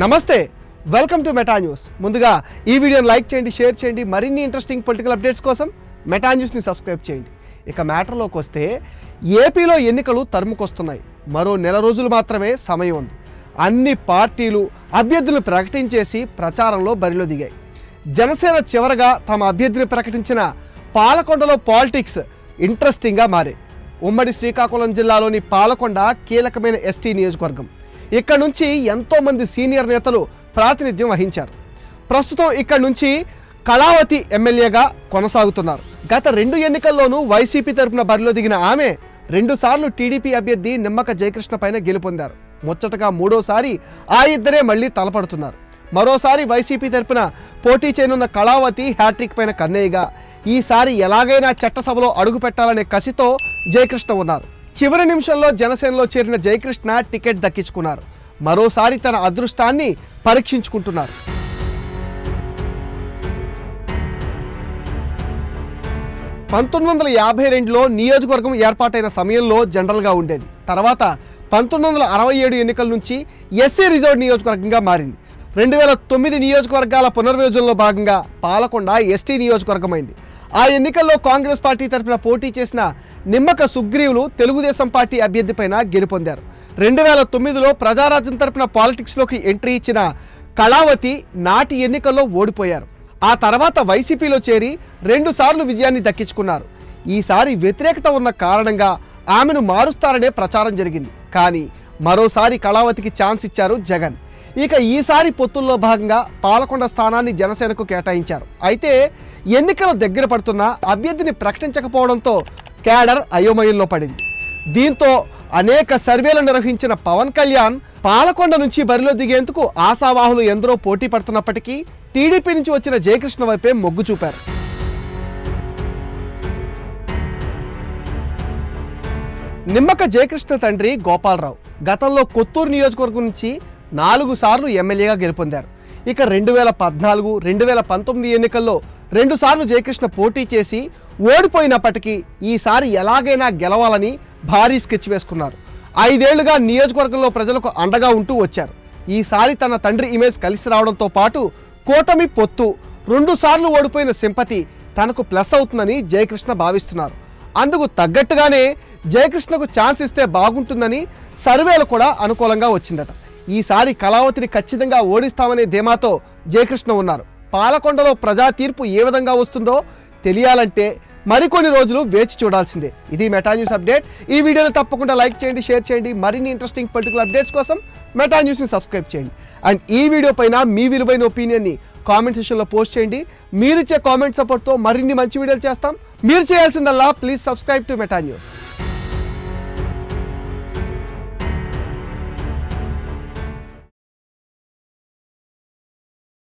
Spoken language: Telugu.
నమస్తే వెల్కమ్ టు మెటా న్యూస్ ముందుగా ఈ వీడియోని లైక్ చేయండి షేర్ చేయండి మరిన్ని ఇంట్రెస్టింగ్ పొలిటికల్ అప్డేట్స్ కోసం మెటా న్యూస్ని సబ్స్క్రైబ్ చేయండి. ఇక మ్యాటర్లోకి వస్తే ఏపీలో ఎన్నికలు తరుముకొస్తున్నాయి. మరో నెల రోజులు మాత్రమే సమయం ఉంది. అన్ని పార్టీలు అభ్యర్థులను ప్రకటించేసి ప్రచారంలో బరిలో దిగాయి. జనసేన చివరగా తమ అభ్యర్థిని ప్రకటించిన పాలకొండలో పాలిటిక్స్ ఇంట్రెస్టింగ్గా మారే. ఉమ్మడి శ్రీకాకుళం జిల్లాలోని పాలకొండ కీలకమైన ఎస్టీ నియోజకవర్గం. ఇక్కడ నుంచి ఎంతోమంది సీనియర్ నేతలు ప్రాతినిధ్యం వహించారు. ప్రస్తుతం ఇక్కడ నుంచి కళావతి ఎమ్మెల్యేగా కొనసాగుతున్నారు. గత రెండు ఎన్నికల్లోనూ వైసీపీ తరపున బరిలో దిగిన ఆమె రెండుసార్లు టీడీపీ అభ్యర్థి నిమ్మక జయకృష్ణ పైన గెలుపొందారు. ముచ్చటగా మూడోసారి ఆ ఇద్దరే మళ్ళీ తలపడుతున్నారు. మరోసారి వైసీపీ తరపున పోటీ చేయనున్న కళావతి హ్యాట్రిక్ పైన కన్నయ్యగా ఈసారి ఎలాగైనా చట్టసభలో అడుగు పెట్టాలనే కసితో జయకృష్ణ ఉన్నారు. చివరి నిమిషంలో జనసేనలో చేరిన జయకృష్ణ టికెట్ దక్కించుకున్నారు. మరోసారి తన అదృష్టాన్ని పరీక్షించుకుంటున్నారు. పంతొమ్మిది వందల యాభై రెండులో నియోజకవర్గం ఏర్పాటైన సమయంలో జనరల్గా ఉండేది. తర్వాత పంతొమ్మిది వందల అరవై ఏడు ఎన్నికల నుంచి ఎస్సీ రిజర్వ్ నియోజకవర్గంగా మారింది. రెండు వేల తొమ్మిది నియోజకవర్గాల పునర్విభజనలో భాగంగా పాలకొండ ఎస్టీ నియోజకవర్గమైంది. ఆ ఎన్నికల్లో కాంగ్రెస్ పార్టీ తరఫున పోటీ చేసిన నిమ్మక సుగ్రీవులు తెలుగుదేశం పార్టీ అభ్యర్థిపైన గెలుపొందారు రెండు వేల తొమ్మిదిలో ప్రజారాజ్యం తరఫున పాలిటిక్స్లోకి ఎంట్రీ ఇచ్చిన కళావతి నాటి ఎన్నికల్లో ఓడిపోయారు. ఆ తర్వాత వైసీపీలో చేరి రెండుసార్లు విజయాన్ని దక్కించుకున్నారు. ఈసారి వ్యతిరేకత ఉన్న కారణంగా ఆమెను మారుస్తారనే ప్రచారం జరిగింది. కానీ మరోసారి కళావతికి ఛాన్స్ ఇచ్చారు జగన్. ఇక ఈసారి పొత్తుల్లో భాగంగా పాలకొండ స్థానాన్ని జనసేనకు కేటాయించారు. అయితే ఎన్నికలు దగ్గర పడుతున్నా అభ్యర్థిని ప్రకటించకపోవడంతో క్యాడర్ అయోమయంలో పడింది. దీంతో అనేక సర్వేలు నిర్వహించిన పవన్ కళ్యాణ్ పాలకొండ నుంచి బరిలో దిగేందుకు ఆశావాహులు ఎందరో పోటీ పడుతున్నప్పటికీ టీడీపీ నుంచి వచ్చిన జయకృష్ణ వైపే మొగ్గు చూపారు. నిమ్మక జయకృష్ణ తండ్రి గోపాలరావు గతంలో కొత్తూరు నియోజకవర్గం నుంచి నాలుగు సార్లు ఎమ్మెల్యేగా గెలుపొందారు. ఇక రెండు వేల పద్నాలుగు రెండు వేల పంతొమ్మిది ఎన్నికల్లో రెండు సార్లు జయకృష్ణ పోటీ చేసి ఓడిపోయినప్పటికీ ఈసారి ఎలాగైనా గెలవాలని భారీ స్కెచ్ వేసుకున్నారు. ఐదేళ్ళుగా నియోజకవర్గంలో ప్రజలకు అండగా ఉంటూ వచ్చారు. ఈసారి తన తండ్రి ఇమేజ్ కలిసి రావడంతో పాటు కూటమి పొత్తు రెండుసార్లు ఓడిపోయిన సింపతి తనకు ప్లస్ అవుతుందని జయకృష్ణ భావిస్తున్నారు. అందుకు తగ్గట్టుగానే జయకృష్ణకు ఛాన్స్ ఇస్తే బాగుంటుందని సర్వేలు కూడా అనుకూలంగా వచ్చిందట. ఈసారి కళావతిని ఖచ్చితంగా ఓడిస్తామనే ధీమాతో జయకృష్ణ ఉన్నారు. పాలకొండలో ప్రజా తీర్పు ఏ విధంగా వస్తుందో తెలియాలంటే మరికొన్ని రోజులు వేచి చూడాల్సిందే. ఇది మెటా న్యూస్ అప్డేట్. ఈ వీడియోని తప్పకుండా లైక్ చేయండి షేర్ చేయండి. మరిన్ని ఇంట్రెస్టింగ్ పర్టికులర్ అప్డేట్స్ కోసం మెటా న్యూస్ని సబ్స్క్రైబ్ చేయండి. అండ్ ఈ వీడియో పైన మీ విలువైన ఒపీనియన్ని కామెంట్ సెషన్లో పోస్ట్ చేయండి. మీరిచ్చే కామెంట్ సపోర్ట్తో మరిన్ని మంచి వీడియోలు చేస్తాం. మీరు చేయాల్సిందల్లా please subscribe to Meta News